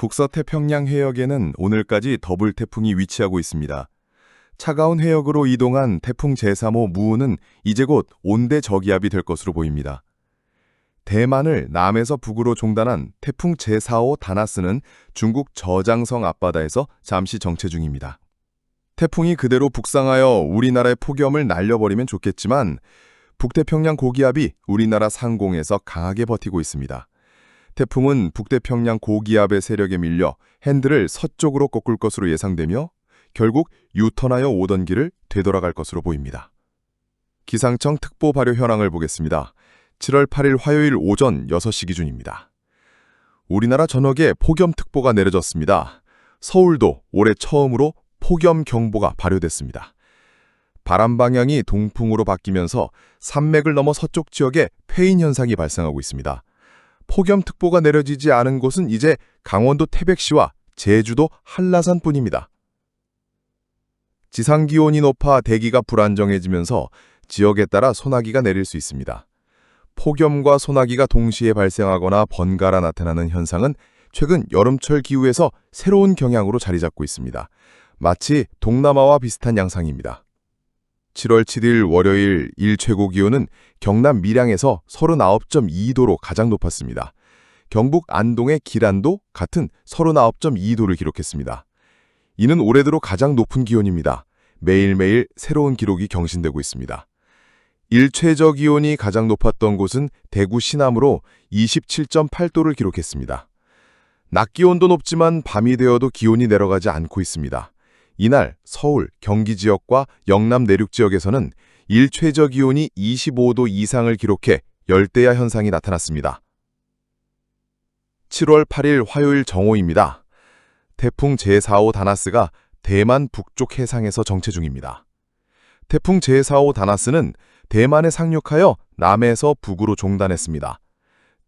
북서태평양 해역에는 오늘까지 더블 태풍이 위치하고 있습니다. 차가운 해역으로 이동한 태풍 제3호 무우는 이제 곧 온대 저기압이 될 것으로 보입니다. 대만을 남에서 북으로 종단한 태풍 제4호 다나스는 중국 저장성 앞바다에서 잠시 정체 중입니다. 태풍이 그대로 북상하여 우리나라의 폭염을 날려버리면 좋겠지만 북태평양 고기압이 우리나라 상공에서 강하게 버티고 있습니다. 태풍은 북태평양 고기압의 세력에 밀려 핸들을 서쪽으로 꺾을 것으로 예상되며 결국 유턴하여 오던 길을 되돌아갈 것으로 보입니다. 기상청 특보 발효 현황을 보겠습니다. 7월 8일 화요일 오전 6시 기준입니다. 우리나라 전역에 폭염특보가 내려졌습니다. 서울도 올해 처음으로 폭염경보가 발효됐습니다. 바람 방향이 동풍으로 바뀌면서 산맥을 넘어 서쪽 지역에 폐인 현상이 발생하고 있습니다. 폭염특보가 내려지지 않은 곳은 이제 강원도 태백시와 제주도 한라산뿐입니다. 지상기온이 높아 대기가 불안정해지면서 지역에 따라 소나기가 내릴 수 있습니다. 폭염과 소나기가 동시에 발생하거나 번갈아 나타나는 현상은 최근 여름철 기후에서 새로운 경향으로 자리 잡고 있습니다. 마치 동남아와 비슷한 양상입니다. 7월 7일 월요일 일 최고 기온은 경남 밀양에서 39.2도로 가장 높았습니다. 경북 안동의 기란도 같은 39.2도를 기록했습니다. 이는 올해 들어 가장 높은 기온입니다. 매일매일 새로운 기록이 경신되고 있습니다. 일최저 기온이 가장 높았던 곳은 대구 시남으로 27.8도를 기록했습니다. 낮 기온도 높지만 밤이 되어도 기온이 내려가지 않고 있습니다. 이날 서울, 경기 지역과 영남 내륙 지역에서는 일 최저 기온이 25도 이상을 기록해 열대야 현상이 나타났습니다. 7월 8일 화요일 정오입니다. 태풍 제4호 다나스가 대만 북쪽 해상에서 정체 중입니다. 태풍 제4호 다나스는 대만에 상륙하여 남에서 북으로 종단했습니다.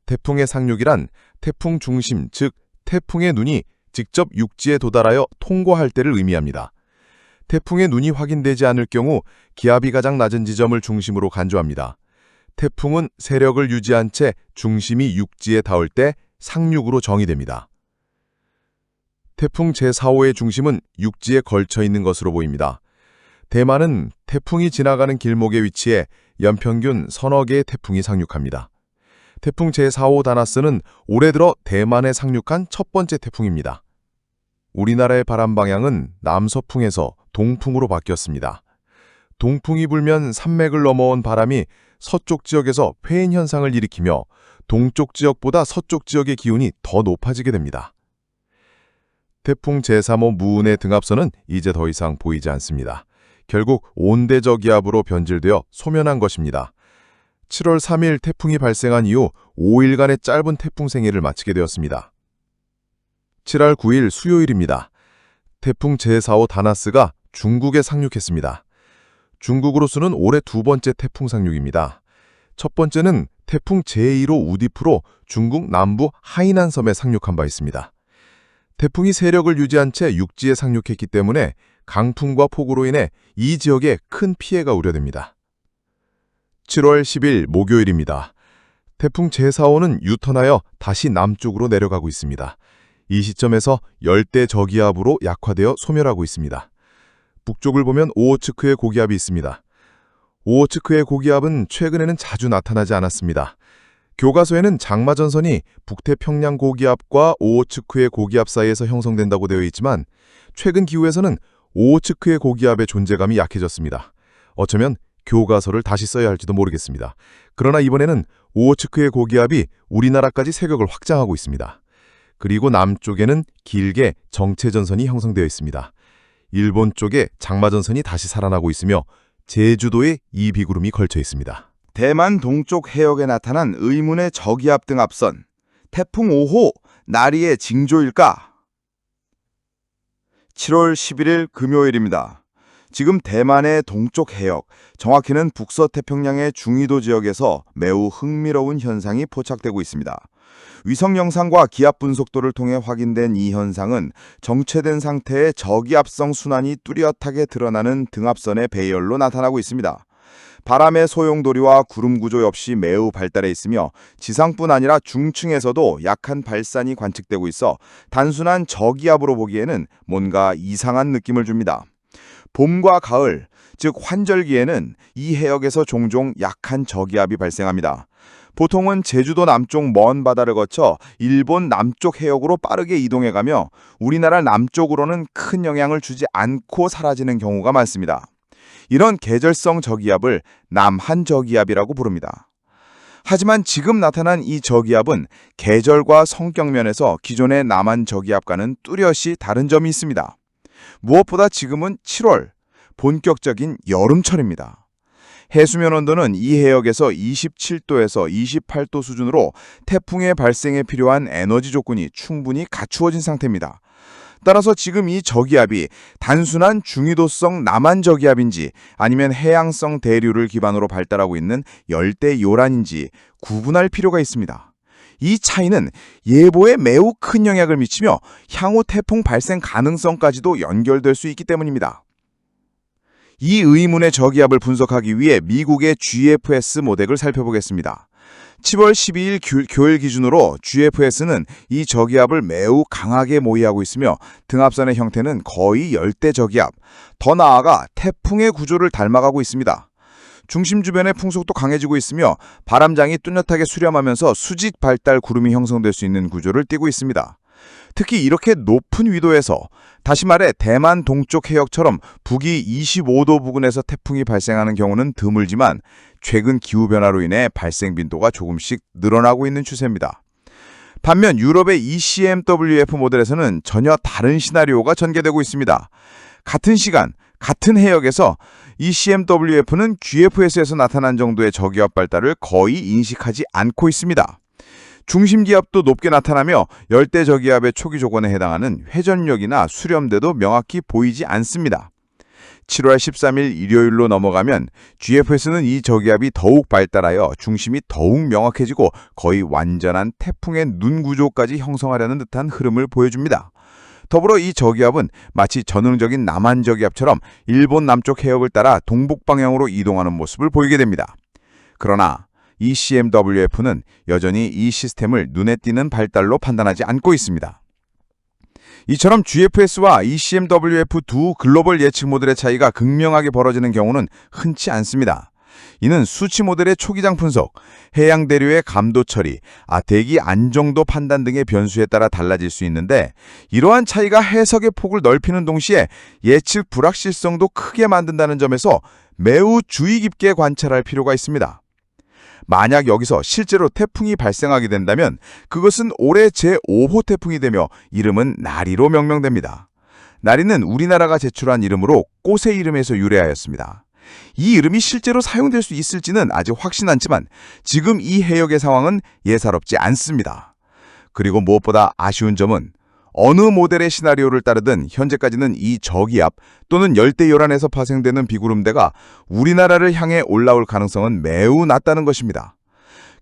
태풍의 상륙이란 태풍 중심, 즉 태풍의 눈이 직접 육지에 도달하여 통과할 때를 의미합니다. 태풍의 눈이 확인되지 않을 경우 기압이 가장 낮은 지점을 중심으로 간주합니다. 태풍은 세력을 유지한 채 중심이 육지에 닿을 때 상륙으로 정의됩니다. 태풍 제4호의 중심은 육지에 걸쳐 있는 것으로 보입니다. 대만은 태풍이 지나가는 길목에 위치해 연평균 서너 개의 태풍이 상륙합니다. 태풍 제4호 다나스는 올해 들어 대만에 상륙한 첫 번째 태풍입니다. 우리나라의 바람 방향은 남서풍에서 동풍으로 바뀌었습니다. 동풍이 불면 산맥을 넘어온 바람이 서쪽 지역에서 폐인 현상을 일으키며 동쪽 지역보다 서쪽 지역의 기온이 더 높아지게 됩니다. 태풍 제3호 무운의 등압선은 이제 더 이상 보이지 않습니다. 결국 온대저 기압으로 변질되어 소멸한 것입니다. 7월 3일 태풍이 발생한 이후 5일간의 짧은 태풍 생애를 마치게 되었습니다. 7월 9일 수요일입니다. 태풍 제4호 다나스가 중국에 상륙했습니다. 중국으로서는 올해 두 번째 태풍 상륙입니다. 첫 번째는 태풍 제1호 우디프로 중국 남부 하이난 섬에 상륙한 바 있습니다. 태풍이 세력을 유지한 채 육지에 상륙했기 때문에 강풍과 폭우로 인해 이 지역에 큰 피해가 우려됩니다. 7월 10일 목요일입니다. 태풍 제4호는 유턴하여 다시 남쪽으로 내려가고 있습니다. 이 시점에서 열대 저기압으로 약화되어 소멸하고 있습니다. 북쪽을 보면 오호츠크의 고기압이 있습니다. 오호츠크의 고기압은 최근에는 자주 나타나지 않았습니다. 교과서에는 장마전선이 북태평양 고기압과 오호츠크의 고기압 사이에서 형성된다고 되어 있지만 최근 기후에서는 오호츠크의 고기압의 존재감이 약해졌습니다. 어쩌면 교과서를 다시 써야 할지도 모르겠습니다. 그러나 이번에는 오호츠크의 고기압이 우리나라까지 세력을 확장하고 있습니다. 그리고 남쪽에는 길게 정체전선이 형성되어 있습니다. 일본 쪽에 장마전선이 다시 살아나고 있으며 제주도에 이 비구름이 걸쳐 있습니다. 대만 동쪽 해역에 나타난 의문의 저기압 등압선 태풍 5호 나리의 징조일까? 7월 11일 금요일입니다. 지금 대만의 동쪽 해역, 정확히는 북서태평양의 중위도 지역에서 매우 흥미로운 현상이 포착되고 있습니다. 위성 영상과 기압 분석도를 통해 확인된 이 현상은 정체된 상태의 저기압성 순환이 뚜렷하게 드러나는 등압선의 배열로 나타나고 있습니다. 바람의 소용돌이와 구름 구조 역시 매우 발달해 있으며 지상뿐 아니라 중층에서도 약한 발산이 관측되고 있어 단순한 저기압으로 보기에는 뭔가 이상한 느낌을 줍니다. 봄과 가을, 즉 환절기에는 이 해역에서 종종 약한 저기압이 발생합니다. 보통은 제주도 남쪽 먼 바다를 거쳐 일본 남쪽 해역으로 빠르게 이동해가며 우리나라 남쪽으로는 큰 영향을 주지 않고 사라지는 경우가 많습니다. 이런 계절성 저기압을 남한 저기압이라고 부릅니다. 하지만 지금 나타난 이 저기압은 계절과 성격 면에서 기존의 남한 저기압과는 뚜렷이 다른 점이 있습니다. 무엇보다 지금은 7월, 본격적인 여름철입니다. 해수면 온도는 이 해역에서 27도에서 28도 수준으로 태풍의 발생에 필요한 에너지 조건이 충분히 갖추어진 상태입니다. 따라서 지금 이 저기압이 단순한 중위도성 남한 저기압인지 아니면 해양성 대류를 기반으로 발달하고 있는 열대 요란인지 구분할 필요가 있습니다. 이 차이는 예보에 매우 큰 영향을 미치며 향후 태풍 발생 가능성까지도 연결될 수 있기 때문입니다. 이 의문의 저기압을 분석하기 위해 미국의 GFS 모델을 살펴보겠습니다. 7월 12일 교, 교일 기준으로 GFS는 이 저기압을 매우 강하게 모의하고 있으며 등압선의 형태는 거의 열대 저기압, 더 나아가 태풍의 구조를 닮아가고 있습니다. 중심 주변의 풍속도 강해지고 있으며 바람장이 뚜렷하게 수렴하면서 수직 발달 구름이 형성될 수 있는 구조를 띠고 있습니다. 특히 이렇게 높은 위도에서 다시 말해 대만 동쪽 해역처럼 북위 25도 부근에서 태풍이 발생하는 경우는 드물지만 최근 기후 변화로 인해 발생 빈도가 조금씩 늘어나고 있는 추세입니다. 반면 유럽의 ECMWF 모델에서는 전혀 다른 시나리오가 전개되고 있습니다. 같은 시간, 같은 해역에서 ECMWF는 GFS에서 나타난 정도의 저기압 발달을 거의 인식하지 않고 있습니다. 중심 기압도 높게 나타나며 열대 저기압의 초기 조건에 해당하는 회전력이나 수렴대도 명확히 보이지 않습니다. 7월 13일 일요일로 넘어가면 GFS는 이 저기압이 더욱 발달하여 중심이 더욱 명확해지고 거의 완전한 태풍의 눈 구조까지 형성하려는 듯한 흐름을 보여줍니다. 더불어 이 저기압은 마치 전형적인 남한 저기압처럼 일본 남쪽 해역을 따라 동북 방향으로 이동하는 모습을 보이게 됩니다. 그러나 ECMWF는 여전히 이 시스템을 눈에 띄는 발달로 판단하지 않고 있습니다. 이처럼 GFS와 ECMWF 두 글로벌 예측 모델의 차이가 극명하게 벌어지는 경우는 흔치 않습니다. 이는 수치 모델의 초기장 분석, 해양 대류의 감도 처리, 아, 대기 안정도 판단 등의 변수에 따라 달라질 수 있는데 이러한 차이가 해석의 폭을 넓히는 동시에 예측 불확실성도 크게 만든다는 점에서 매우 주의 깊게 관찰할 필요가 있습니다. 만약 여기서 실제로 태풍이 발생하게 된다면 그것은 올해 제5호 태풍이 되며 이름은 나리로 명명됩니다. 나리는 우리나라가 제출한 이름으로 꽃의 이름에서 유래하였습니다. 이 이름이 실제로 사용될 수 있을지는 아직 확신 않지만 지금 이 해역의 상황은 예사롭지 않습니다. 그리고 무엇보다 아쉬운 점은 어느 모델의 시나리오를 따르든 현재까지는 이 저기압 또는 열대 요란에서 파생되는 비구름대가 우리나라를 향해 올라올 가능성은 매우 낮다는 것입니다.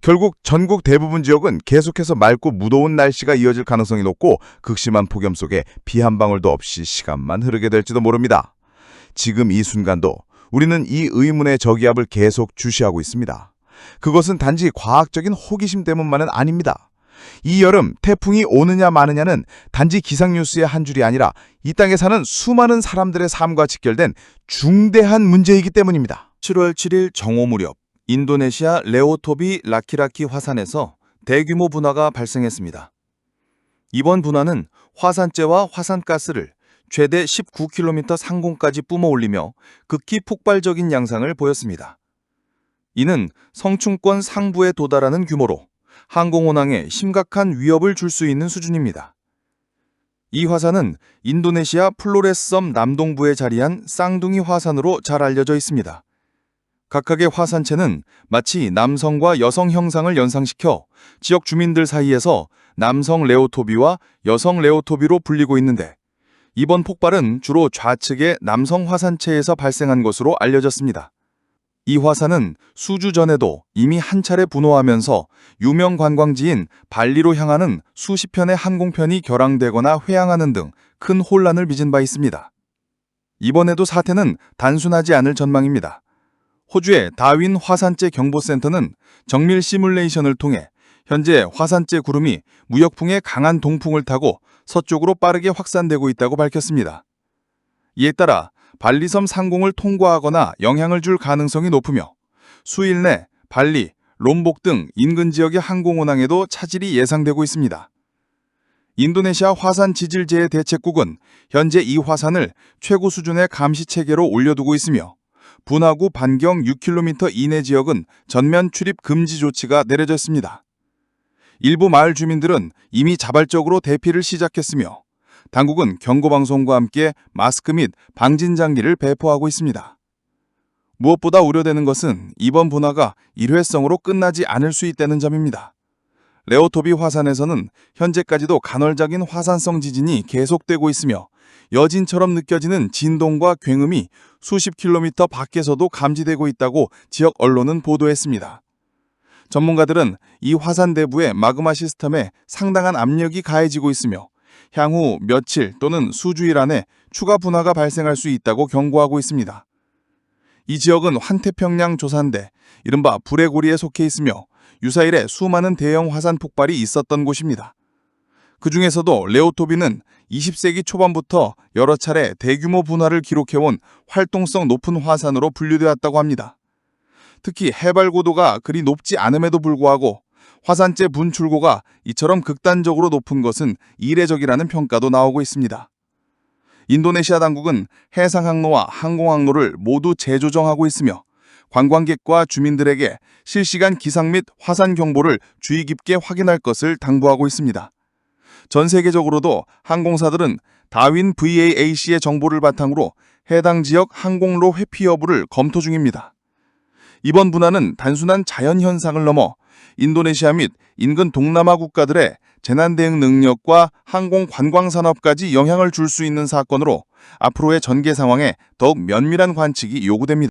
결국 전국 대부분 지역은 계속해서 맑고 무더운 날씨가 이어질 가능성이 높고 극심한 폭염 속에 비 한 방울도 없이 시간만 흐르게 될지도 모릅니다. 지금 이 순간도 우리는 이 의문의 저기압을 계속 주시하고 있습니다. 그것은 단지 과학적인 호기심 때문만은 아닙니다. 이 여름 태풍이 오느냐 마느냐는 단지 기상뉴스의 한 줄이 아니라 이 땅에 사는 수많은 사람들의 삶과 직결된 중대한 문제이기 때문입니다. 7월 7일 정오 무렵 인도네시아 레오토비 라키라키 화산에서 대규모 분화가 발생했습니다. 이번 분화는 화산재와 화산가스를 최대 19km 상공까지 뿜어 올리며 극히 폭발적인 양상을 보였습니다. 이는 성층권 상부에 도달하는 규모로 항공운항에 심각한 위협을 줄 수 있는 수준입니다. 이 화산은 인도네시아 플로레스 섬 남동부에 자리한 쌍둥이 화산으로 잘 알려져 있습니다. 각각의 화산체는 마치 남성과 여성 형상을 연상시켜 지역 주민들 사이에서 남성 레오토비와 여성 레오토비로 불리고 있는데 이번 폭발은 주로 좌측의 남성 화산체에서 발생한 것으로 알려졌습니다. 이 화산은 수주 전에도 이미 한 차례 분호하면서 유명 관광지인 발리로 향하는 수십 편의 항공편이 결항되거나 회항하는 등 큰 혼란을 빚은 바 있습니다. 이번에도 사태는 단순하지 않을 전망입니다. 호주의 다윈 화산재 경보센터는 정밀 시뮬레이션을 통해 현재 화산재 구름이 무역풍의 강한 동풍을 타고 서쪽으로 빠르게 확산되고 있다고 밝혔습니다. 이에 따라 발리섬 상공을 통과하거나 영향을 줄 가능성이 높으며 수일 내 발리, 롬복 등 인근 지역의 항공운항에도 차질이 예상되고 있습니다. 인도네시아 화산 지질재해 대책국은 현재 이 화산을 최고 수준의 감시 체계로 올려두고 있으며 분화구 반경 6km 이내 지역은 전면 출입 금지 조치가 내려졌습니다. 일부 마을 주민들은 이미 자발적으로 대피를 시작했으며 당국은 경고방송과 함께 마스크 및 방진 장비를 배포하고 있습니다. 무엇보다 우려되는 것은 이번 분화가 일회성으로 끝나지 않을 수 있다는 점입니다. 레오토비 화산에서는 현재까지도 간헐적인 화산성 지진이 계속되고 있으며 여진처럼 느껴지는 진동과 굉음이 수십 킬로미터 밖에서도 감지되고 있다고 지역 언론은 보도했습니다. 전문가들은 이 화산 대부의 마그마 시스템에 상당한 압력이 가해지고 있으며 향후 며칠 또는 수주일 안에 추가 분화가 발생할 수 있다고 경고하고 있습니다. 이 지역은 환태평양 조산대, 이른바 불의 고리에 속해 있으며 유사일에 수많은 대형 화산 폭발이 있었던 곳입니다. 그 중에서도 레오토비는 20세기 초반부터 여러 차례 대규모 분화를 기록해온 활동성 높은 화산으로 분류되었다고 합니다. 특히 해발 고도가 그리 높지 않음에도 불구하고 화산재 분출고가 이처럼 극단적으로 높은 것은 이례적이라는 평가도 나오고 있습니다. 인도네시아 당국은 해상 항로와 항공 항로를 모두 재조정하고 있으며 관광객과 주민들에게 실시간 기상 및 화산 경보를 주의 깊게 확인할 것을 당부하고 있습니다. 전 세계적으로도 항공사들은 다윈 VAAC의 정보를 바탕으로 해당 지역 항공로 회피 여부를 검토 중입니다. 이번 분화는 단순한 자연 현상을 넘어 인도네시아 및 인근 동남아 국가들의 재난 대응 능력과 항공 관광 산업까지 영향을 줄 수 있는 사건으로 앞으로의 전개 상황에 더욱 면밀한 관측이 요구됩니다.